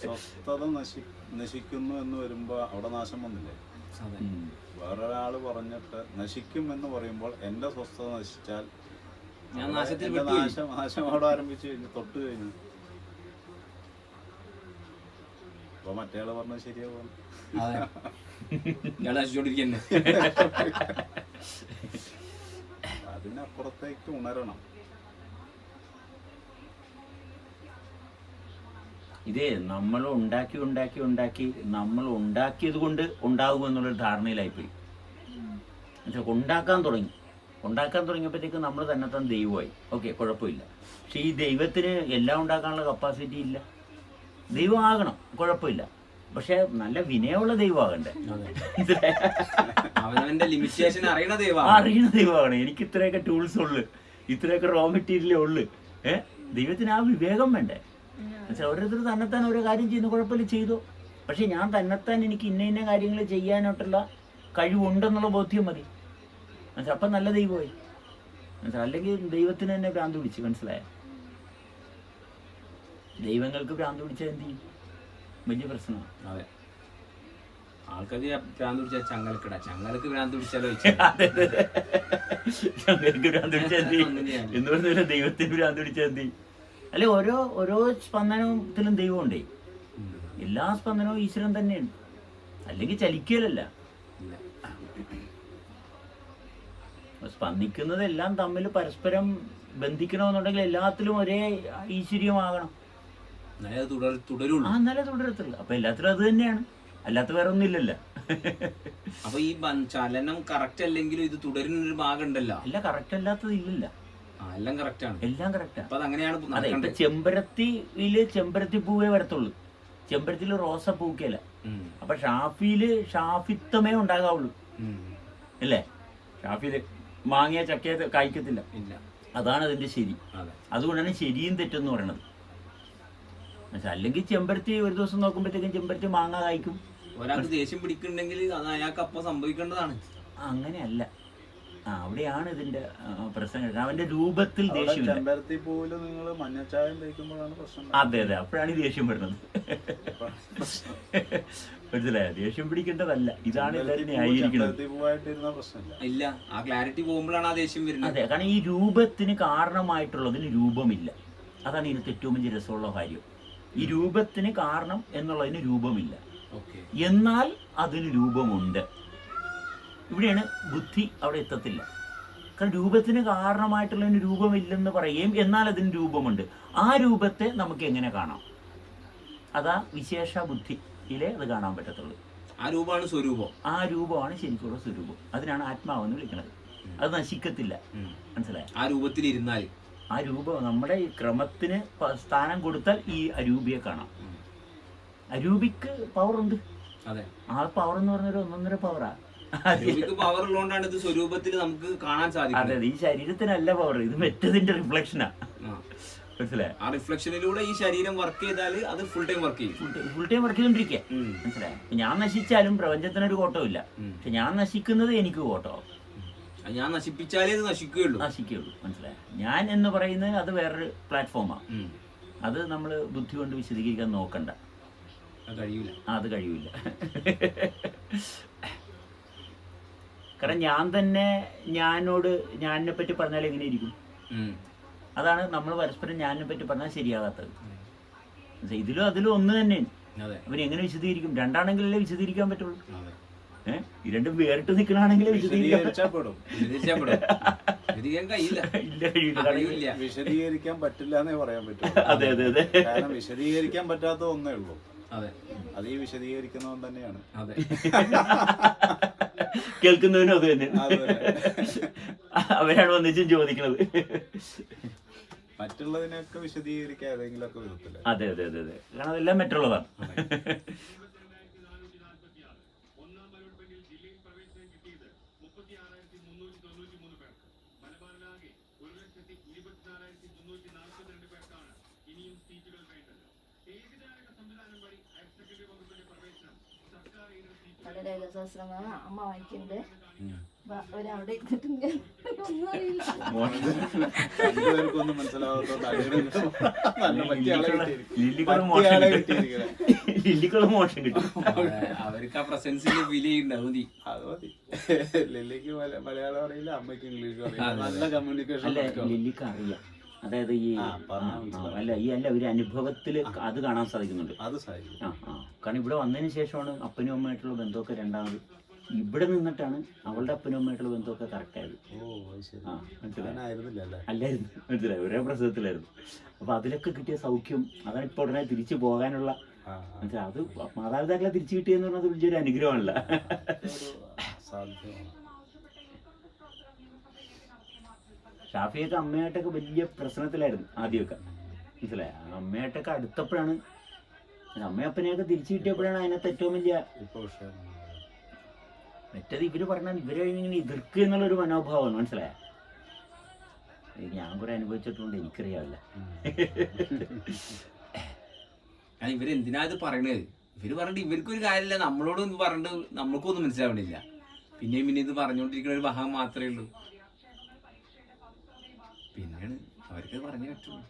സ്വസ്ഥത നശി നശിക്കുന്നു എന്ന് വരുമ്പോ അവിടെ നാശം വന്നില്ലേ. വേറൊരാൾ പറഞ്ഞിട്ട് നശിക്കും എന്ന് പറയുമ്പോൾ എന്റെ സ്വസ്ഥത നശിച്ചാൽ ഞാൻ നാശത്തിൽ എന്റെ നാശം നാശം അവിടെ ആരംഭിച്ചു കഴിഞ്ഞു തൊട്ട് കഴിഞ്ഞു. അപ്പൊ മറ്റേയാൾ പറഞ്ഞത് ശരിയാവും അതിനപ്പുറത്തേക്ക് ഉണരണം. ഇതേ നമ്മൾ ഉണ്ടാക്കി ഉണ്ടാക്കി ഉണ്ടാക്കി നമ്മൾ ഉണ്ടാക്കിയത് കൊണ്ട് ഉണ്ടാകും എന്നുള്ളൊരു ധാരണയിലായിപ്പോയി. എന്നുവെച്ചാൽ ഉണ്ടാക്കാൻ തുടങ്ങി. ഉണ്ടാക്കാൻ തുടങ്ങിയപ്പോഴത്തേക്ക് നമ്മൾ തന്നെ തന്നെ ദൈവമായി. ഓക്കെ കുഴപ്പമില്ല. പക്ഷെ ഈ ദൈവത്തിന് എല്ലാം ഉണ്ടാക്കാനുള്ള കപ്പാസിറ്റി ഇല്ല. ദൈവം ആകണം കുഴപ്പമില്ല. പക്ഷെ നല്ല വിനയമുള്ള ദൈവമാകണ്ടേ? അവനവന്റെ ലിമിറ്റേഷൻ അറിയണ ദൈവം അറിയണ ദൈവമാണ്. എനിക്ക് ഇത്രയൊക്കെ ടൂൾസ് ഉള്ളു. ഇത്രയൊക്കെ റോ മെറ്റീരിയലേ ഉള്ളു. ഏഹ് ദൈവത്തിന് ആ വിവേകം വേണ്ടേ? എന്നുവെച്ചാൽ ഓരോരുത്തർ തന്നെത്താൻ ഓരോ കാര്യം ചെയ്യുന്ന. കുഴപ്പമില്ല ചെയ്തു. പക്ഷെ ഞാൻ തന്നെത്താൻ എനിക്ക് ഇന്ന ഇന്ന കാര്യങ്ങൾ ചെയ്യാനായിട്ടുള്ള കഴിവുണ്ടെന്നുള്ള ബോധ്യം മതി. മനസ്സിലെ അപ്പം നല്ല ദൈവമായി. എന്നുവെച്ചാൽ അല്ലെങ്കിൽ ദൈവത്തിന് തന്നെ ഭ്രാന്ത് പിടിച്ച് മനസ്സിലായ? ദൈവങ്ങൾക്ക് ഭ്രാന്ത് പിടിച്ചാൽ എന്ത് ചെയ്യും? വലിയ പ്രശ്നമാണ്. അതെ. ആൾക്കാർക്ക് ഭ്രാന്ത് പിടിച്ചാൽ ചങ്ങലക്കിട. ചങ്ങലക്ക് ഭ്രാന്ത് പിടിച്ചാലോ. ഞങ്ങൾക്ക് ഭ്രാന്ത് പിടിച്ചാൽ എന്ത്? എന്ന് പറഞ്ഞാൽ ദൈവത്തിന് ഭ്രാന്ത് പിടിച്ചാൽ എന്ത് ചെയ്യും? അല്ലെ ഓരോ ഓരോ സ്പന്ദനത്തിലും ദൈവമുണ്ടേ. എല്ലാ സ്പന്ദനവും ഈശ്വരൻ തന്നെയാണ് അല്ലെങ്കിൽ ചലിക്കലല്ല. സ്പന്ദിക്കുന്നത് സ്പന്ദിക്കുന്നതെല്ലാം തമ്മിൽ പരസ്പരം ബന്ധിക്കണമെന്നുണ്ടെങ്കിൽ എല്ലാത്തിലും ഒരേ ഈശ്വര്യമാകണം ആ എന്നാലേ തുടരത്തുള്ളൂ. അപ്പൊ എല്ലാത്തിലും അത് തന്നെയാണ്. അല്ലാത്ത വേറെ ഒന്നുമില്ലല്ലോ. അപ്പൊ ഈ ചലനം കറക്റ്റ് അല്ലെങ്കിലും ഇത് തുടരുന്നൊരു ഭാഗം ഉണ്ടല്ലോ. അല്ല കറക്റ്റ് അല്ലാത്തത് ഇല്ലല്ല. എല്ലാം എല്ലാം കറക്റ്റാണ് അത് അങ്ങനെയാണ് അതെ ഇപ്പൊ ചെമ്പരത്തിയിൽ ചെമ്പരത്തി പൂവേ വരത്തുള്ളൂ. ചെമ്പരത്തിൽ റോസ പൂക്കേല. അപ്പൊ ഷാഫിയിൽ ഷാഫിത്വമേ ഉണ്ടാകാവുള്ളൂ. അല്ലേ? ഷാഫിയിൽ മാങ്ങിയ ചക്കയ കായ്ക്കത്തില്ല. അതാണ് അതിന്റെ ശരി. അതുകൊണ്ടാണ് ശരിയും തെറ്റെന്ന് പറയണത്. അല്ലെങ്കിൽ ചെമ്പരത്തി ഒരു ദിവസം നോക്കുമ്പോഴത്തേക്കും ചെമ്പരത്തി മാങ്ങ കായ്ക്കും. ഒരാൾക്ക് ദേഷ്യം പിടിക്കുന്നുണ്ടെങ്കിൽ അത് അയാൾക്ക് അപ്പൊ സംഭവിക്കേണ്ടതാണ്. അങ്ങനെയല്ല. ആ അവിടെയാണ് ഇതിന്റെ പ്രശ്നങ്ങൾ. പ്രശ്നം കിടക്കുന്നത്. അവന്റെ രൂപത്തിൽ ദേഷ്യമില്ല. ചെമ്പരത്തി പോലും നിങ്ങൾ മഞ്ഞച്ചായം തേക്കുമ്പോഴാണ് പ്രശ്നം അതെ അതെ. അപ്പോഴാണ് ഈ ദേഷ്യം വരുന്നത്. മനസ്സിലായോ? ദേഷ്യം പിടിക്കേണ്ടതല്ല. ഇതാണ് എല്ലാവരും ആയിരിക്കുന്നത് ഇല്ല. ആ ക്ലാരിറ്റി പോകുമ്പോഴാണ് ആ ദേഷ്യം വരുന്നത്. അതെ കാരണം ഈ രൂപത്തിന് കാരണമായിട്ടുള്ളതിന് രൂപമില്ല. അതാണ് ഇതിനകത്ത് ഏറ്റവും വലിയ രസമുള്ള കാര്യം. ഈ രൂപത്തിന് കാരണം എന്നുള്ളതിന് രൂപമില്ല. ഓക്കെ. എന്നാൽ അതിന് രൂപമുണ്ട്. ഇവിടെയാണ് ബുദ്ധി അവിടെ എത്തത്തില്ല. കാരണം രൂപത്തിന് കാരണമായിട്ടുള്ളതിന് രൂപമില്ലെന്ന് പറയുകയും എന്നാൽ അതിന് രൂപമുണ്ട്. ആ രൂപത്തെ നമുക്ക് എങ്ങനെ കാണാം? അതാ വിശേഷ ബുദ്ധിയിലെ അത് കാണാൻ പറ്റത്തുള്ളൂ. ആ രൂപമാണ് സ്വരൂപം. ആ രൂപമാണ് ശരിക്കുള്ള സ്വരൂപം. അതിനാണ് ആത്മാവെന്ന് വിളിക്കുന്നത് അത് നശിക്കത്തില്ല. മനസ്സിലായി? ആ രൂപത്തിൽ ഇരുന്നാൽ ആ രൂപം നമ്മുടെ ഈ ക്രമത്തിന് സ്ഥാനം കൊടുത്താൽ ഈ അരൂപിയെ കാണാം. അരൂപിക്ക് പവർ ഉണ്ട്. അതെ. ആ പവർ എന്ന് പറഞ്ഞൊരു ഒന്നൊന്നര പവറാ രൂപയ്ക്ക് പവർ ഉള്ളതുകൊണ്ടാണ് ഇത് സ്വരൂപത്തിൽ നമുക്ക് കാണാൻ സാധിക്കും സാധിക്കുന്നത്. അതെ ഈ ശരീരത്തിനല്ല പവർ ഇത് മറ്റതിന്റെ റിഫ്ലക്ഷനാ. മനസ്സിലായോ? ആ റിഫ്ലക്ഷനിലൂടെ ഈ ശരീരം വർക്ക് ചെയ്താൽ അത് ഫുൾ ടൈം വർക്ക് ചെയ്യും. ഫുൾ ടൈം വർക്ക് ചെയ്തോണ്ടിരിക്കുക മനസ്സിലായി? ഞാൻ നശിച്ചാലും പ്രപഞ്ചത്തിനൊരു കോട്ടമില്ല ഇല്ല. പക്ഷെ ഞാൻ നശിക്കുന്നത് എനിക്ക് കോട്ടോ ഞാൻ നശിപ്പിച്ചാലേ ഇത് നശിക്കുകയുള്ളൂ. നശിക്കുകയുള്ളൂ. മനസ്സിലായോ? ഞാൻ എന്ന് പറയുന്നത് അത് വേറൊരു പ്ലാറ്റ്ഫോമാണ് അത് നമ്മൾ ബുദ്ധി കൊണ്ട് വിശദീകരിക്കാൻ നോക്കണ്ട. അത് കഴിയൂല. അത് കഴിയില്ല കാരണം ഞാൻ തന്നെ ഞാനോട് ഞാനിനെ പറ്റി പറഞ്ഞാൽ എങ്ങനെ ഇരിക്കും? അതാണ് നമ്മൾ പരസ്പരം ഞാനിനെ പറ്റി പറഞ്ഞാൽ ശരിയാകാത്തത്. ഇതിലും അതിലും ഒന്ന് തന്നെയാണ് അവൻ എങ്ങനെ വിശദീകരിക്കും? രണ്ടാണെങ്കിലല്ലേ വിശദീകരിക്കാൻ പറ്റുള്ളൂ. ഏഹ് ഈ രണ്ടും വേറിട്ട് നിൽക്കണാണെങ്കിലേ വിശദീകരിക്കാൻ പറ്റില്ല എന്നേ പറയാൻ പറ്റും. അതെ അതെ അതെ. കാരണം വിശദീകരിക്കാൻ പറ്റാത്ത ഒന്നേ ഉള്ളൂ. അതെ. അത് ഈ വിശദീകരിക്കുന്നവൻ തന്നെയാണ്. അതെ. കേൾക്കുന്നവനും അത് തന്നെ. അവരാണ് വന്നിച്ചും ചോദിക്കുന്നത് മറ്റുള്ളതിനൊക്കെ വിശദീകരിക്കാൻ അതെ അതെ അതെ അതെ. കാരണം അതെല്ലാം മറ്റുള്ളതാണ്. അമ്മ ഒന്നും അറിയില്ല. രണ്ടുപേർക്കൊന്നും മനസ്സിലാവാത്തോണ്ട് അങ്ങനെ നല്ല പറ്റിയ ആളെ ആളെ കിട്ടും. അവർക്ക് ആ പ്രസൻസിന്റെ ഫീൽ ചെയ്യുന്നുണ്ടാവും മതി. അത് മതി. ലില്ലിക്ക് മല- മലയാളം അറിയില്ല അമ്മയ്ക്ക് ഇംഗ്ലീഷ് അറിയില്ല. നല്ല കമ്മ്യൂണിക്കേഷൻ അല്ല ലില്ലിക്ക് അറിയാം. അതായത് ഈ ആ, പറഞ്ഞാ ആ, മനസ്സിലാവും. അല്ല ഈ അല്ല ഒരു അനുഭവത്തിൽ അത് കാണാൻ സാധിക്കുന്നുണ്ട്. അത് സാധിക്കും. ആ ആ. കാരണം ഇവിടെ വന്നതിന് ശേഷമാണ് അപ്പനും അമ്മയായിട്ടുള്ള ബന്ധമൊക്കെ രണ്ടാമത്. ഇവിടെ നിന്നിട്ടാണ് അവളുടെ അപ്പനും അമ്മയായിട്ടുള്ള ബന്ധമൊക്കെ കറക്റ്റ് ആയത്. അത് ആ മനസ്സിലായി? അല്ലായിരുന്നു. മനസ്സിലായി? ഒരേ പ്രസവത്തിലായിരുന്നു. അപ്പൊ അതിലൊക്കെ കിട്ടിയ സൗഖ്യം അതാണ് ഇപ്പൊ ഉടനെ തിരിച്ചു പോകാനുള്ള. മനസ്സിലായി? അത് മാതാപിതാക്കളെ തിരിച്ചു കിട്ടിയെന്ന് പറഞ്ഞത് വലിയൊരു അനുഗ്രഹമല്ല ഷാഫിയൊക്കെ അമ്മയായിട്ടൊക്കെ വലിയ പ്രശ്നത്തിലായിരുന്നു ആദ്യമൊക്കെ. മനസ്സിലായി? അമ്മയായിട്ടൊക്കെ അടുത്തപ്പോഴാണ് അമ്മയപ്പനെയൊക്കെ തിരിച്ചു കിട്ടിയപ്പോഴാണ് അതിനകത്ത് ഏറ്റവും വലിയ മറ്റേത് ഇവർ പറഞ്ഞാൽ ഇവരെ ഇങ്ങനെ എതിർക്കുക എന്നുള്ളൊരു മനോഭാവമാണ് മനസ്സിലായ? ഞാൻ കുറെ അനുഭവിച്ചിട്ടുണ്ട് എനിക്കറിയാവില്ല. ഇവരെന്തിനാ ഇത് പറയണത് ഇവർ പറഞ്ഞിട്ട് ഇവർക്കൊരു കാര്യമില്ല നമ്മളോട് ഒന്ന് പറഞ്ഞിട്ട് നമ്മൾക്കൊന്നും മനസ്സിലാവണില്ല. പിന്നെയും പിന്നെ ഇത് പറഞ്ഞുകൊണ്ടിരിക്കുന്ന ഒരു ഭാഗം മാത്രമേ ഉള്ളൂ. പിന്നെയാണ് അവർക്ക് പറഞ്ഞു പറ്റുള്ളൂ.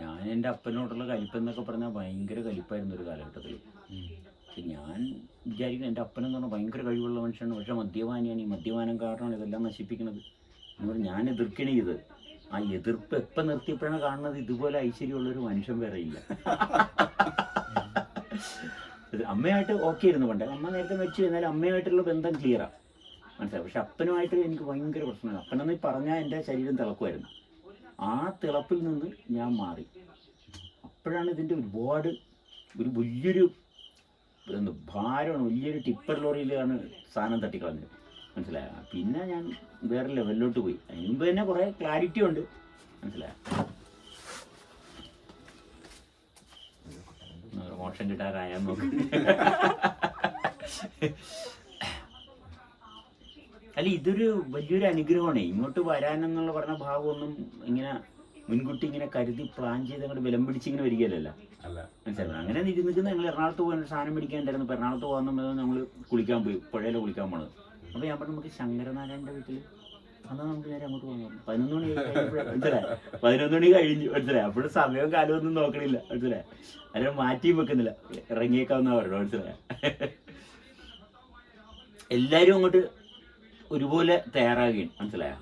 ഞാൻ എന്റെ അപ്പനോടുള്ള കലിപ്പെന്നൊക്കെ പറഞ്ഞാൽ ഭയങ്കര കലിപ്പായിരുന്നു ഒരു കാലഘട്ടത്തിൽ. പക്ഷെ ഞാൻ വിചാരിക്കുന്നത് എന്റെ അപ്പനെന്ന് പറഞ്ഞാൽ ഭയങ്കര കഴിവുള്ള മനുഷ്യനാണ്. പക്ഷെ മദ്യപാനിയാണ്. ഈ മദ്യപാനം കാരണമാണ് ഇതെല്ലാം നശിപ്പിക്കുന്നത് എന്ന് പറഞ്ഞാൽ ഞാൻ എതിർക്കണേ ഇത്. ആ എതിർപ്പ് എപ്പം നിർത്തിയപ്പോഴാണ് കാണുന്നത്? ഇതുപോലെ ഐശ്വര്യമുള്ള ഒരു മനുഷ്യൻ വേറെ ഇല്ല. അമ്മയായിട്ട് ഓക്കെ ആയിരുന്നു പണ്ട്. അമ്മ നേരത്തെ മരിച്ചു കഴിഞ്ഞാൽ അമ്മയായിട്ടുള്ള ബന്ധം ക്ലിയറാണ് മനസ്സിലായി? പക്ഷെ അപ്പനുമായിട്ട് എനിക്ക് ഭയങ്കര പ്രശ്നമാണ്. അപ്പനെന്ന് പറഞ്ഞാൽ എന്റെ ശരീരം തിളക്കുമായിരുന്നു. ആ തിളപ്പിൽ നിന്ന് ഞാൻ മാറി. അപ്പോഴാണ് ഇതിന്റെ ഒരുപാട് ഒരു വലിയൊരു എന്ത് ഭാരമാണ് വലിയൊരു ടിപ്പർ ലോറിയിലാണ് സാധനം തട്ടിക്കളഞ്ഞത്. മനസ്സിലായ? പിന്നെ ഞാൻ വേറെ ലെവലിലോട്ട് പോയി. അതിന് മുമ്പ് തന്നെ കുറേ ക്ലാരിറ്റി ഉണ്ട്. മനസ്സിലായ? മോശം കിട്ടാറായാൽ നോക്ക്. അല്ല ഇതൊരു വലിയൊരു അനുഗ്രഹമാണ്. ഇങ്ങോട്ട് വരാനെന്നുള്ള പറഞ്ഞ ഭാഗമൊന്നും ഇങ്ങനെ മുൻകൂട്ടി ഇങ്ങനെ കരുതി പ്ലാൻ ചെയ്ത് അങ്ങോട്ട് വിലം പിടിച്ച് ഇങ്ങനെ വരികയല്ലല്ലോ. അല്ല. മനസ്സിലായി? അങ്ങനെ നിൽക്കുന്ന ഞങ്ങൾ എറണാകുളത്ത് പോകാൻ സാധനം പിടിക്കാണ്ടായിരുന്നു എറണാകുളത്ത് പോകാൻ നമ്മൾ ഞങ്ങൾ കുളിക്കാൻ പോയി. പുഴയിലെ കുളിക്കാൻ പോണത്. അപ്പോൾ ഞാൻ പറഞ്ഞു നമുക്ക് ശങ്കരനാരായണന്റെ വീട്ടിൽ അന്ന് നമുക്ക് നേരെ അങ്ങോട്ട് പോകാം പതിനൊന്ന് മണി മനസ്സിലായി? പതിനൊന്ന് മണി കഴിഞ്ഞു മനസ്സിലായി? അപ്പോഴും സമയവും കാലം ഒന്നും നോക്കണില്ല. മനസ്സിലായി? അല്ല മാറ്റി വെക്കുന്നില്ല. ഇറങ്ങിയേക്കാവുന്ന പറഞ്ഞു മനസ്സിലായി? എല്ലാരും അങ്ങോട്ട് ഒരുപോലെ തയ്യാറാകുകയാണ് മനസ്സിലായോ?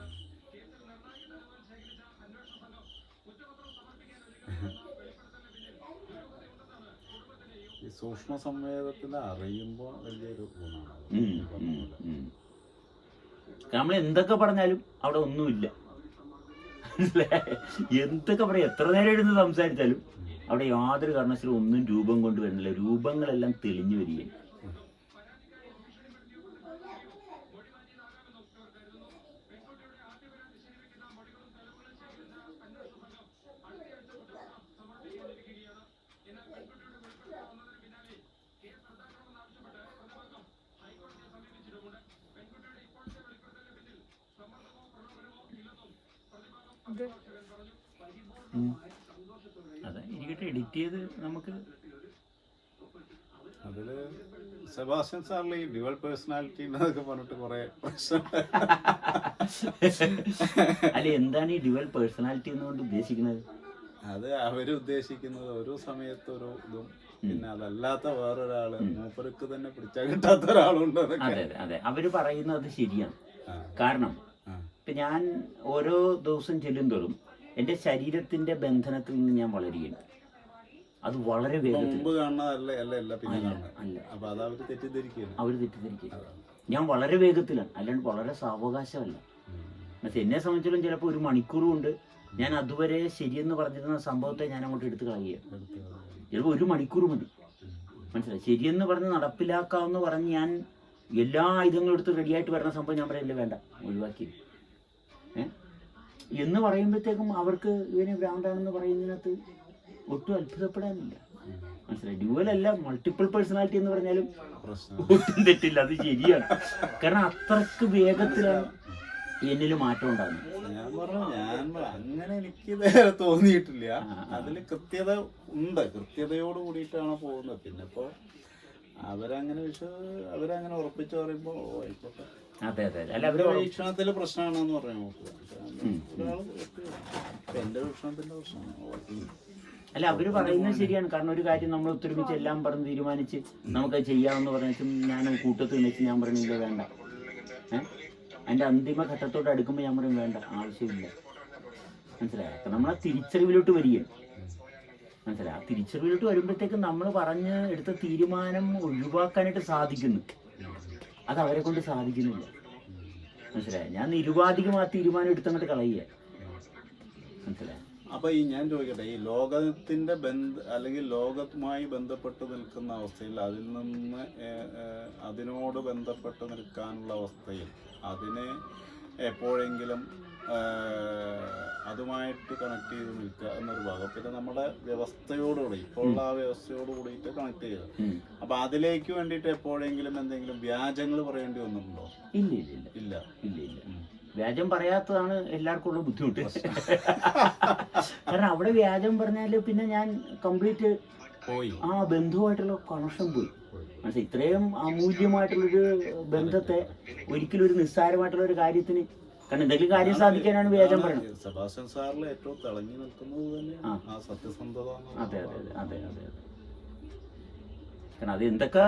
ഈ സൂക്ഷ്മ സംവേദത്തിൽ അറിയുമ്പോൾ വലിയൊരു ഗുണമാണ്. നമ്മൾ എന്തൊക്കെ പറഞ്ഞാലും അവിടെ ഒന്നുമില്ല? എന്തൊക്കെ പറയാം എത്ര നേരം ഇരുന്ന് സംസാരിച്ചാലും അവിടെ യാതൊരു കാരണവശാലും ഒന്നും രൂപം കൊണ്ടുവരുന്നില്ല രൂപങ്ങളെല്ലാം തെളിഞ്ഞു വരികയാണ്. ഉം. അതെ ഇരിക്കട്ടെ എഡിറ്റ് ചെയ്ത് നമുക്ക് അതിൽ സെബാസ്റ്റ്യൻ സാറിലെ ഈ ഡ്യുവൽ പേഴ്സണാലിറ്റി എന്നൊക്കെ പറഞ്ഞിട്ട് കുറെ അല്ല എന്താണ് ഈ ഡ്യുവൽ പേഴ്സണാലിറ്റി എന്നുകൊണ്ട് ഉദ്ദേശിക്കുന്നത്? അത് അവർ ഉദ്ദേശിക്കുന്നത് ഒരു സമയത്ത് ഒരു ഇതും പിന്നെ അതല്ലാത്ത വേറൊരാൾ മൂപ്പർക്ക് തന്നെ പിടിച്ചാൽ കിട്ടാത്ത ഒരാളുണ്ട് അതെ അതെ അവർ പറയുന്നത് ശരിയാണ്. കാരണം. ഇപ്പൊ ഞാൻ ഓരോ ദിവസം ചെല്ലുന്തോറും എന്റെ ശരീരത്തിന്റെ ബന്ധനത്തിൽ നിന്ന് ഞാൻ വളരുകയാണ്. അത് വളരെ വേഗത്തിൽ. അവർ തെറ്റിദ്ധരിക്കുക ഞാൻ വളരെ വേഗത്തിലാണ്. അല്ലാണ്ട് വളരെ സാവകാശമല്ല. പക്ഷെ എന്നെ സംബന്ധിച്ചിടത്തോളം ചിലപ്പോൾ ഒരു മണിക്കൂറും ഉണ്ട് ഞാൻ അതുവരെ ശരിയെന്ന് പറഞ്ഞിരുന്ന സംഭവത്തെ ഞാൻ അങ്ങോട്ട് എടുത്തു കളയുക ചിലപ്പോൾ ഒരു മണിക്കൂർ മതി മനസ്സിലായി? ശരിയെന്ന് പറഞ്ഞ് നടപ്പിലാക്കാമെന്ന് പറഞ്ഞ് ഞാൻ എല്ലാ ആയുധങ്ങളും എടുത്ത് റെഡിയായിട്ട് വരുന്ന സംഭവം ഞാൻ പറയില്ല വേണ്ട ഒഴിവാക്കി എന്ന് പറയുമ്പോഴത്തേക്കും അവർക്ക് ഇവന് ഭ്രാന്താണെന്ന് പറയുന്നതിനകത്ത് ഒട്ടും അത്ഭുതപ്പെടാനില്ല. മനസ്സിലായി? ഡ്യുവൽ അല്ല മൾട്ടിപ്പിൾ പേഴ്സണാലിറ്റി എന്ന് പറഞ്ഞാലും ഒട്ടും തെറ്റില്ല. അത് ശരിയാണ്. കാരണം അത്രയ്ക്ക് വേഗത്തിലാണ് എന്നിൽ മാറ്റം ഉണ്ടാകുന്നത്. ഞാൻ പറഞ്ഞു ഞാൻ അങ്ങനെ എനിക്ക് നേരെ തോന്നിയിട്ടില്ല. അതിൽ. അതിൽ കൃത്യത ഉണ്ട്. കൃത്യതയോട് കൂടിയിട്ടാണ് പോകുന്നത്. പിന്നെ ഇപ്പോ അവരങ്ങനെ വിശ്വ അവരങ്ങനെ ഉറപ്പിച്ച് പറയുമ്പോ ഓ, ആയിക്കോട്ടെ. അതെ അതെ അല്ല അവർ വീക്ഷണത്തിലെ പ്രശ്നമാണെന്ന് പറയാൻ എന്റെ വീക്ഷണത്തിന്റെ പ്രശ്നമാണ്. അല്ല അവർ പറയുന്നത് ശരിയാണ്. കാരണം ഒരു കാര്യം നമ്മൾ ഒത്തൊരുമിച്ച് എല്ലാം പറഞ്ഞ് തീരുമാനിച്ച് നമുക്കത് ചെയ്യാമെന്ന് പറഞ്ഞിട്ടും ഞാൻ കൂട്ടത്തിൽ വെച്ച് ഞാൻ പറഞ്ഞില്ല വേണ്ട. അതിന്റെ അന്തിമ ഘട്ടത്തോട് അടുക്കുമ്പോൾ ഞാൻ പറയും വേണ്ട ആവശ്യമില്ല. മനസ്സിലായോ? നമ്മൾ ആ തിരിച്ചറിവിലോട്ട് വരികയാണ്. മനസ്സിലായി? ആ തിരിച്ചറിവിലോട്ട് വരുമ്പോഴത്തേക്കും നമ്മൾ പറഞ്ഞ് എടുത്ത തീരുമാനം ഒഴിവാക്കാനായിട്ട് സാധിക്കുന്നു. അത് അവരെ കൊണ്ട് സാധിക്കുന്നില്ല. മനസ്സിലായി? ഞാൻ നിരുപാധികം ആ തീരുമാനം എടുത്തങ്ങോട്ട് കളയുക മനസ്സിലായി? അപ്പൊ ഈ ഞാൻ ചോദിക്കട്ടെ ഈ ലോകത്തിന്റെ ബന്ധ അല്ലെങ്കിൽ ലോകവുമായി ബന്ധപ്പെട്ട് നിൽക്കുന്ന അവസ്ഥയിൽ അതിൽ നിന്ന് അതിനോട് ബന്ധപ്പെട്ട് നിൽക്കാനുള്ള അവസ്ഥയിൽ അതിനെ എപ്പോഴെങ്കിലും അതുമായിട്ട് കണക്ട് ചെയ്ത് നിൽക്കുക എന്നൊരു ഭാഗം. പിന്നെ നമ്മുടെ വ്യവസ്ഥയോടുകൂടി ഇപ്പോൾ ഉള്ള ആ വ്യവസ്ഥയോട് കൂടിയിട്ട് കണക്ട് ചെയ്യുക. അപ്പൊ അതിലേക്ക് വേണ്ടിയിട്ട് എപ്പോഴെങ്കിലും എന്തെങ്കിലും വ്യാജങ്ങൾ പറയേണ്ടി വന്നിട്ടുണ്ടോ? ഇല്ല ഇല്ല ഇല്ല. ഇല്ല. ഇല്ല. വ്യാജം പറയാത്തതാണ് എല്ലാവർക്കും ഉള്ള ബുദ്ധിമുട്ട്. കാരണം അവിടെ വ്യാജം പറഞ്ഞാൽ പിന്നെ ഞാൻ കംപ്ലീറ്റ് പോയി. ആ ബന്ധുവായിട്ടുള്ള കണക്ഷൻ പോയി. മനസ്സിലായി? ഇത്രയും അമൂല്യമായിട്ടുള്ളൊരു ബന്ധത്തെ ഒരിക്കലും ഒരു നിസ്സാരമായിട്ടുള്ള ഒരു കാര്യത്തിന് കാരണം എന്തെങ്കിലും കാര്യം സാധിക്കാനാണ് വ്യാജം പറയുന്നത്. സെബാസ്റ്റ്യൻ സാറിൽ ഏറ്റവും തിളങ്ങി നിൽക്കുന്നത് തന്നെ ആ. സത്യസന്ധത അതെ അതെ അതെ അതെ അതെ. കാരണം അത് എന്തൊക്കെ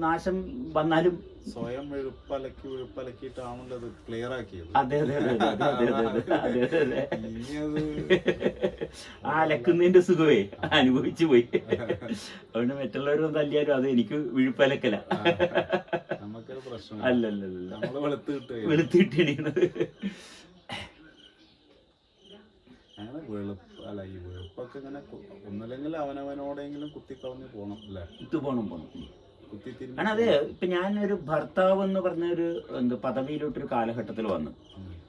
നാശം വന്നാലും സ്വയം വെളുപ്പലക്കി വെളുപ്പലക്കിയിട്ടാണല്ലോ അത് ക്ലിയർ ആക്കിയത് അതെ അതെ അതെ ആ അലക്കുന്നതിന്റെ സുഖമേ അനുഭവിച്ചു പോയി അതുകൊണ്ട് മറ്റുള്ളവരും തല്ലിയാലും അത് എനിക്ക് വിഴുപ്പലക്കല അല്ലല്ലല്ല വെളുത്തിട്ടിണീന്നത് വെളുപ്പ് അല്ല ഈ വെളുപ്പൊക്കെ ഇങ്ങനെ ഒന്നല്ലെങ്കിൽ അവനവനോടെങ്കിലും കുത്തിക്കളഞ്ഞു പോകണം അല്ലേ? ഇത് പോണം പോണം. കുത്തി കാരണം അത് ഇപ്പൊ ഒരു ഭർത്താവ് എന്ന് പറഞ്ഞ ഒരു എന്ത് പദവിയിലോട്ടൊരു കാലഘട്ടത്തിൽ വന്നു.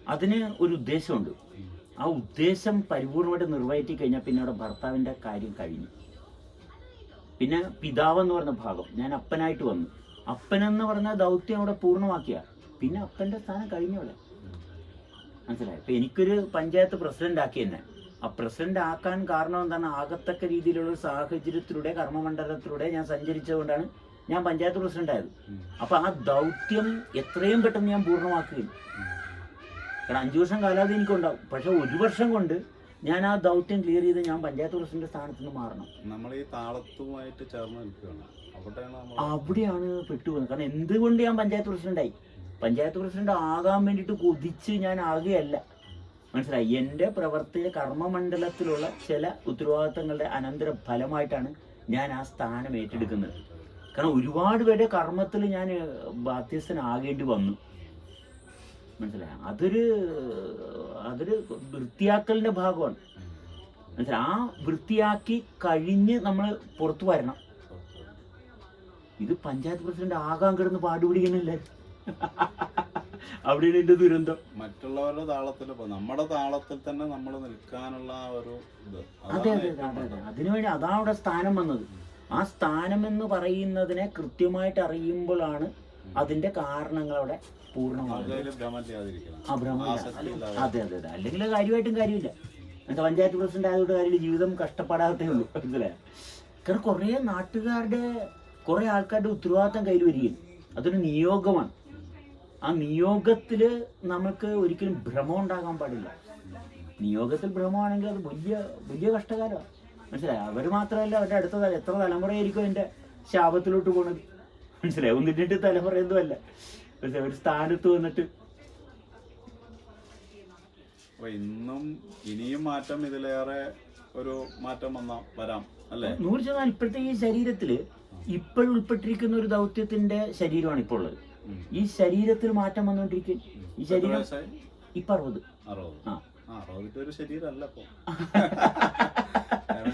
അതിന് ഒരു ഉദ്ദേശമുണ്ട്. ആ ഉദ്ദേശം പരിപൂർണമായിട്ട് നിർവഹിച്ചു കഴിഞ്ഞാൽ പിന്നെ അവിടെ ഭർത്താവിന്റെ കാര്യം കഴിഞ്ഞു. പിന്നെ പിതാവ് എന്ന് പറഞ്ഞ ഭാഗം ഞാൻ അപ്പനായിട്ട് വന്നു. അപ്പനെന്ന് പറഞ്ഞ ദൗത്യം അവിടെ പൂർണമാക്കിയ. പിന്നെ അപ്പന്റെ സ്ഥാനം കഴിഞ്ഞു അവിടെ. മനസ്സിലായി? ഇപ്പൊ എനിക്കൊരു പഞ്ചായത്ത് പ്രസിഡന്റ് ആക്കി തന്നെ ആ പ്രസിഡന്റ് ആക്കാൻ കാരണം എന്താണ്? ആകത്തക്ക രീതിയിലുള്ള സാഹചര്യത്തിലൂടെ കർമ്മമണ്ഡലത്തിലൂടെ ഞാൻ സഞ്ചരിച്ചതുകൊണ്ടാണ് ഞാൻ പഞ്ചായത്ത് പ്രസിഡന്റ് ആയത്. അപ്പൊ ആ ദൗത്യം എത്രയും പെട്ടെന്ന് ഞാൻ പൂർണമാക്കുകയും. കാരണം അഞ്ചു വർഷം കാലാവധി എനിക്കുണ്ടാവും. പക്ഷെ ഒരു വർഷം കൊണ്ട് ഞാൻ ആ ദൗത്യം ക്ലിയർ ചെയ്ത് ഞാൻ പഞ്ചായത്ത് പ്രസിഡന്റ് സ്ഥാനത്ത് നിന്ന് മാറണം. നമ്മൾ ഈ താളത്തുമായിട്ട് ചേർന്ന് നിൽക്കുകയാണ്. അവിടെയാണ് പെട്ടു അവിടെയാണ് പെട്ടുപോകുന്നത് കാരണം എന്തുകൊണ്ട് ഞാൻ പഞ്ചായത്ത് പ്രസിഡന്റായി? പഞ്ചായത്ത് പ്രസിഡന്റ് ആകാൻ വേണ്ടിയിട്ട് കൊതിച്ച് ഞാൻ ആകുകയല്ല മനസ്സിലായി? എന്റെ പ്രവർത്തി കർമ്മമണ്ഡലത്തിലുള്ള ചില ഉത്തരവാദിത്തങ്ങളുടെ അനന്തര ഫലമായിട്ടാണ് ഞാൻ ആ സ്ഥാനം ഏറ്റെടുക്കുന്നത്. കാരണം ഒരുപാട് പേരുടെ കർമ്മത്തിൽ ഞാൻ ബാധ്യസ്ഥനാകേണ്ടി വന്നു. മനസ്സിലായ? അതൊരു അതൊരു വൃത്തിയാക്കലിന്റെ ഭാഗമാണ്. മനസ്സിലായി? ആ വൃത്തിയാക്കി കഴിഞ്ഞ് നമ്മൾ പുറത്തു വരണം. ഇത് പഞ്ചായത്ത് പ്രസിഡന്റ് ആകാൻ കിടന്ന് പാടുപിടിക്കണില്ല അവിടെയാണ് എന്റെ ദുരന്തം. മറ്റുള്ളവരുടെ താളത്തിൽ നമ്മുടെ താളത്തിൽ തന്നെ നമ്മൾ നിൽക്കാനുള്ള ഒരു ഇത്. അതെ അതെ അതെ. അതിനുവേണ്ടി അതാണ് അവിടെ സ്ഥാനം വന്നത്. ആ സ്ഥാനം എന്ന് പറയുന്നതിനെ കൃത്യമായിട്ട് അറിയുമ്പോഴാണ് അതിന്റെ കാരണങ്ങൾ അവിടെ പൂർണമാകുന്നത് ആ ഭ്രമമില്ല. അതെ അതെ അതെ. അല്ലെങ്കിൽ കാര്യമായിട്ടും കാര്യമില്ല. എന്നിട്ട് പഞ്ചായത്ത് പ്രസിഡന്റ് ആയതുകൊണ്ട് കാര്യമില്ല. ജീവിതം കഷ്ടപ്പെടാത്തേ ഉള്ളൂ. മനസ്സിലായോ? കാരണം കുറേ നാട്ടുകാരുടെ കുറേ ആൾക്കാരുടെ ഉത്തരവാദിത്തം കയ്യിൽ വരികയും അതൊരു നിയോഗമാണ്. ആ നിയോഗത്തിൽ നമുക്ക് ഒരിക്കലും ഭ്രമം ഉണ്ടാകാൻ പാടില്ല. നിയോഗത്തിൽ ഭ്രമമാണെങ്കിൽ അത് വലിയ വലിയ കഷ്ടകാരമാണ് മനസ്സിലായി? അവർ മാത്രമല്ല അവരുടെ അടുത്ത തല എത്ര തലമുറയായിരിക്കും എന്റെ ശാപത്തിലോട്ട് പോണത്? മനസ്സിലായി? ഒന്നും രണ്ട് തലമുറയൊന്നും അല്ല. മനസ്സിലായി? ഒരു സ്ഥാനത്ത് വന്നിട്ട്. ഇന്നും ഇനിയും മാറ്റം ഇതിലേറെ ഒരു മാറ്റം വന്ന വരാം അല്ലേ? നൂറ് ശതമാനം ഇപ്പോഴത്തെ ഈ ശരീരത്തിൽ ഇപ്പോൾ ഉൾപ്പെട്ടിരിക്കുന്ന ഒരു ദൗത്യത്തിന്റെ ശരീരമാണ് ഇപ്പോൾ ഉള്ളത്. ഈ ശരീരത്തിൽ മാറ്റം വന്നുകൊണ്ടിരിക്കും ഈ ശരീരം ഇപ്പൊ അറുപത്. ആ. അറുപതിന്റെ ഒരു ശരീരമല്ല ഇപ്പൊ.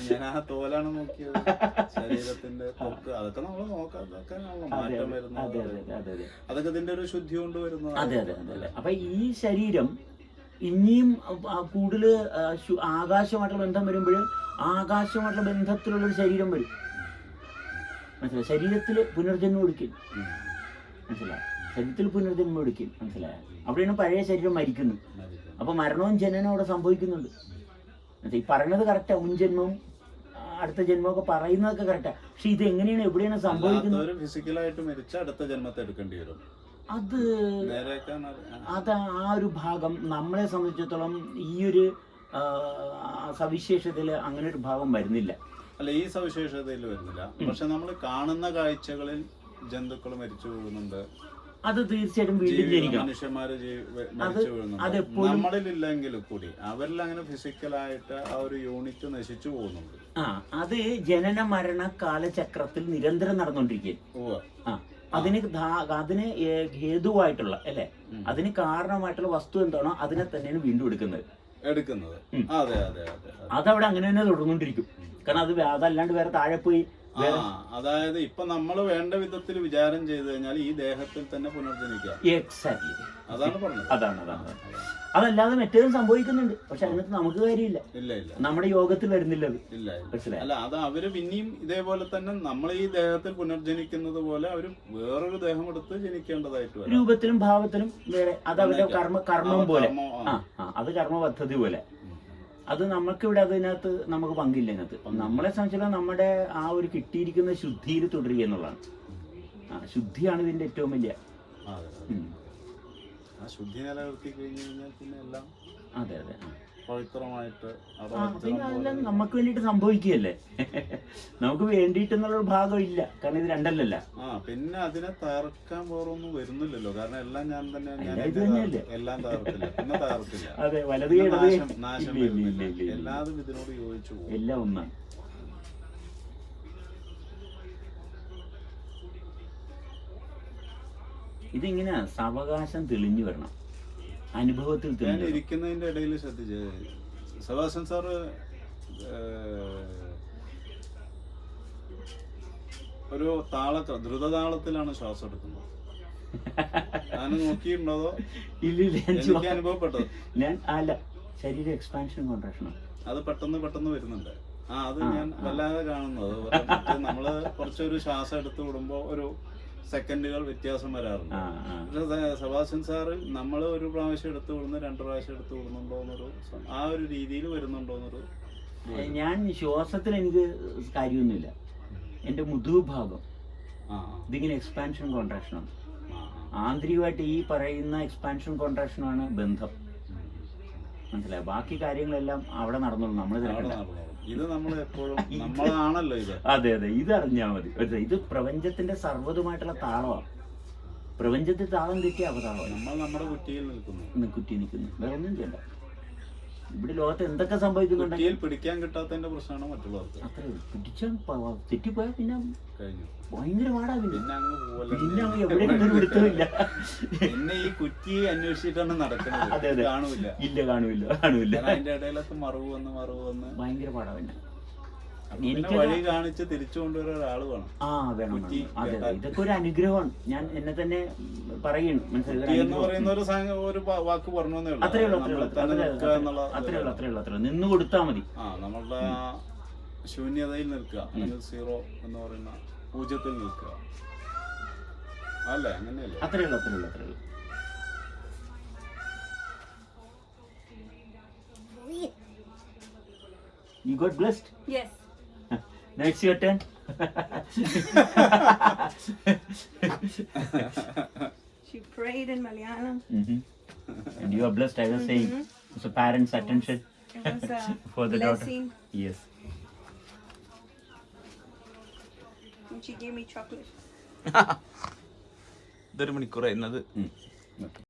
ഞാൻ ആ തോലാണ് നോക്കിയത്. ശരീരത്തിന്റെ തൊക്ക്. അതൊക്കെ നമ്മൾ മാറ്റം വരുന്നത് അതൊക്കെ ഇതിന്റെ ഒരു ശുദ്ധി കൊണ്ട് വരുന്നത് അതെ അതെ അതെ. അപ്പൊ ഈ ശരീരം ഇനിയും കൂടുതൽ ആകാശമായിട്ടുള്ള ബന്ധം വരുമ്പോൾ ആകാശമായിട്ടുള്ള ബന്ധത്തിലുള്ള ഒരു ശരീരം വരും. മനസ്സിലായി? ശരീരത്തിൽ പുനർജന്മം എടുക്കും ഉം. മനസ്സിലായി? ശരീരത്തിൽ പുനർജന്മം എടുക്കും. മനസ്സിലായ? അവിടെയാണ് പഴയ ശരീരം മരിക്കുന്നത്. മരിക്കും. അപ്പോൾ മരണവും ജനനവും അവിടെ സംഭവിക്കുന്നുണ്ട്. എന്നുവെച്ചാ ഈ പറയുന്നത് കറക്റ്റാ മുൻ ജന്മവും ആ, അടുത്ത ജന്മമൊക്കെ പറയുന്നതൊക്കെ കറക്റ്റാ പക്ഷെ ഇത് എങ്ങനെയാണ് എവിടെയാണ് സംഭവിക്കുന്നത്? ഫിസിക്കലായിട്ട് മരിച്ച അടുത്ത ജന്മത്തെ എടുക്കേണ്ടി വരും. അത് അത് ആ ഒരു ഭാഗം നമ്മളെ സംബന്ധിച്ചിടത്തോളം ഈ ഒരു സവിശേഷതയിൽ അങ്ങനെ ഒരു ഭാഗം വരുന്നില്ല. അല്ല ഈ സവിശേഷതയിൽ വരുന്നില്ല. പക്ഷെ നമ്മൾ കാണുന്ന കാഴ്ചകളിൽ ജന്തുക്കൾ മരിച്ചു പോകുന്നുണ്ട്. അത് തീർച്ചയായിട്ടും വീണ്ടും ജനിക്കണം. മനുഷ്യന്മാര് മരിച്ചു വീഴുന്നുണ്ട് അതെപ്പോഴും- കൂടി അവരിൽ അങ്ങനെ ഫിസിക്കലായിട്ട് ആ ഒരു യൂണിറ്റ് നശിച്ചു പോകുന്നുണ്ട്. ആ അത് ജനന മരണ കാലചക്രത്തിൽ നിരന്തരം നടന്നുകൊണ്ടിരിക്കും. ആ. അതിന് അതിന് ഹേതുവായിട്ടുള്ള അല്ലെ? അതിന് കാരണമായിട്ടുള്ള വസ്തു എന്താണോ അതിനെ തന്നെയാണ് വീണ്ടും എടുക്കുന്നത്. എടുക്കുന്നത്. അതെ അതെ അതെ അതെ. അതവിടെ അങ്ങനെ തന്നെ തുടർന്നുകൊണ്ടിരിക്കും. കാരണം അത് അതല്ലാണ്ട് വേറെ താഴെ പോയി അതായത് ഇപ്പൊ നമ്മൾ വേണ്ട വിധത്തിൽ വിചാരം ചെയ്തു കഴിഞ്ഞാൽ ഈ ദേഹത്തിൽ തന്നെ പുനർജനിക്കാം എക്സാക്ട്ലി അതാണ് പറഞ്ഞത്. അതാണ് അതാണ് അതല്ലാതെ മറ്റേതും സംഭവിക്കുന്നുണ്ട്. പക്ഷെ അതിനകത്ത് നമുക്ക് കാര്യമില്ല. ഇല്ല ഇല്ല. നമ്മുടെ യോഗത്തിൽ വരുന്നില്ല ഇല്ല അല്ല അത് അവർ പിന്നെയും ഇതേപോലെ തന്നെ നമ്മൾ ഈ ദേഹത്തിൽ പുനർജനിക്കുന്നത് പോലെ അവർ വേറൊരു ദേഹം എടുത്ത് ജനിക്കേണ്ടതായിട്ട് രൂപത്തിലും ഭാവത്തിലും വേറെ അത് അവരുടെ കർമ്മ കർമ്മം പോലെ. അത് കർമ്മ പദ്ധതി പോലെ. അത് നമുക്കിവിടെ അതിനകത്ത് നമുക്ക് പങ്കില്ല അതിനകത്ത് നമ്മളെ സംബന്ധിച്ചിടത്തോളം നമ്മുടെ ആ ഒരു കിട്ടിയിരിക്കുന്ന ശുദ്ധിയിൽ തുടരുക എന്നുള്ളതാണ് ആ ശുദ്ധിയാണ് ഇതിന്റെ ഏറ്റവും വലിയ ആ, അതെ, അതെ. ആ ശുദ്ധി നിലനിർത്തി കഴിഞ്ഞു കഴിഞ്ഞാൽ പിന്നെ എല്ലാം അതെ അതെ ആ. പവിത്രമായിട്ട് നമുക്ക് വേണ്ടിയിട്ട് സംഭവിക്കുകയല്ലേ? നമുക്ക് വേണ്ടിയിട്ടെന്നുള്ളൊരു ഭാഗമില്ല. കാരണം ഇത് രണ്ടല്ലല്ല. ആ പിന്നെ അതിനെ തകർക്കാൻ വേറൊന്നും വരുന്നില്ലല്ലോ. കാരണം എല്ലാം ഞാൻ തന്നെ എല്ലാം തകർത്തില്ല. പിന്നെ തകർക്കില്ല അതെ വലത് നാശം ഇല്ല, ഇല്ല, വരുന്നില്ല. ഇല്ല, ഇല്ല, ഇല്ല. എല്ലാതും ഇതിനോട് യോജിച്ചു എല്ലാം ഒന്നാണ് ഇതിങ്ങനെ സാവകാശം തെളിഞ്ഞു വരണം. അനുഭവത്തിൽ ഞാൻ. ഇരിക്കുന്നതിന്റെ ഇടയിൽ ശ്രദ്ധിച്ച്. സബാസൻ സാറ് ഒരു താള ദ്രുതതാളത്തിലാണ് ശ്വാസം എടുക്കുന്നത്. ഞാൻ നോക്കിയിട്ടുണ്ടോ എനിക്ക് അനുഭവപ്പെട്ടത്. ഞാൻ അല്ല ശരീര എക്സ്പാൻഷൻ കോൺട്രാക്ഷനാണ് അത് പെട്ടെന്ന് പെട്ടെന്ന് വരുന്നുണ്ട്. ആ അത് ഞാൻ. വല്ലാതെ കാണുന്നത്. നമ്മൾ കുറച്ചൊരു ശ്വാസം എടുത്തു വിടുമ്പോ ഒരു സെക്കൻഡുകൾ വ്യത്യാസം വരാറുണ്ട്. പക്ഷേ സബാസ്റ്റ്യൻ സാറ് നമ്മൾ ഒരു പ്രാവശ്യം എടുത്ത് വിടുന്നു രണ്ട് പ്രാവശ്യം എടുത്ത് വിടുന്നുണ്ടോ എന്നൊരു ആ ഒരു രീതിയിൽ വരുന്നുണ്ടോന്നൊരു ഞാൻ ശ്വാസത്തിൽ എനിക്ക് കാര്യമൊന്നുമില്ല. എന്റെ മുതുഭാഗം ഇതിങ്ങനെ എക്സ്പാൻഷൻ കോൺട്രാക്ഷനാണ്. ആന്തരികമായിട്ട് ഈ പറയുന്ന എക്സ്പാൻഷൻ കോൺട്രാക്ഷനാണ് ബന്ധം. മനസ്സിലായി? ബാക്കി കാര്യങ്ങളെല്ലാം അവിടെ നടന്നുള്ളൂ നമ്മൾ തിരക്കണ്ട. ഇത് നമ്മൾ എപ്പോഴും നമ്മളാണല്ലോ ഇത്. അതെ അതെ ഇത് അറിഞ്ഞാൽ മതി. ഇത് പ്രപഞ്ചത്തിന്റെ സർവതുമായിട്ടുള്ള താളമാണ് പ്രപഞ്ചത്തിൽ താളം കിട്ടിയ അവതാളം നമ്മൾ നമ്മുടെ കുറ്റിയിൽ നിൽക്കുന്നു. കുറ്റി നിൽക്കുന്നു. വേറെ ഒന്നും ചെയ്യണ്ട. ഇവിടെ ലോകത്ത് എന്തൊക്കെ സംഭവിക്കുന്നുണ്ടെങ്കിൽ പിടിക്കാൻ കിട്ടാത്തതിന്റെ പ്രശ്നമാണ് മറ്റുള്ളവർക്ക്. അത്രേ. പിടിച്ചാൽ തെറ്റിപ്പോയാൽ പിന്നെ ഭയങ്കര പാടാ പിന്നെ. പിന്നെ അങ്ങ് എവിടെയും പിടുത്തമില്ല പിന്നെ ഈ കുറ്റി അന്വേഷിച്ചിട്ടാണ് നടക്കുന്നത്. കാണൂല ഇല്ല കാണൂല കാണൂല അതിന്റെ ഇടയിലൊക്കെ മറവ് വന്ന് മറവ് വന്ന്. ഭയങ്കര പാടാ പിന്നെ. എനിക്ക് വഴി കാണിച്ച് തിരിച്ചു കൊണ്ടുവരാൻ ഒരാൾ വേണം. ആ വേണം അതെ. ഇതൊക്കെ ഒരു അനുഗ്രഹമാണ്. ഞാൻ എന്നെ തന്നെ പറയുന്നു. മനസ്സിലായി? ഒരു വാക്ക് പറഞ്ഞു ഉള്ളൂ. അത്രേ ഉള്ളൂ അത്രേ ഉള്ളൂ. നമ്മൾ തന്നെ അത്രേ എന്നുള്ള അത്രേ ഉള്ളൂ അത്രേ ഉള്ളൂ അത്രേ നിന്ന് കൊടുത്താൽ മതി. ആ നമ്മളുടെ ശൂന്യതയിൽ നിൽക്കുക. അല്ലെങ്കിൽ സീറോ എന്ന് പറയുന്ന പൂജ്യത്തിൽ നിൽക്കുക. അല്ലേ? അങ്ങനെയല്ലേ? അത്രേ ഉള്ളൂ അത്രേ ഉള്ളൂ അത്രേ ഉള്ളൂ. You got blessed? Yes. It's your. She prayed in Malayalam. Mhm. And you are blessed, I was saying. So parents' attention It was a for the daughter. Yes. And she gave me chocolate. ഇതൊരു മണിക്കൂറായിരുന്നത് Mm.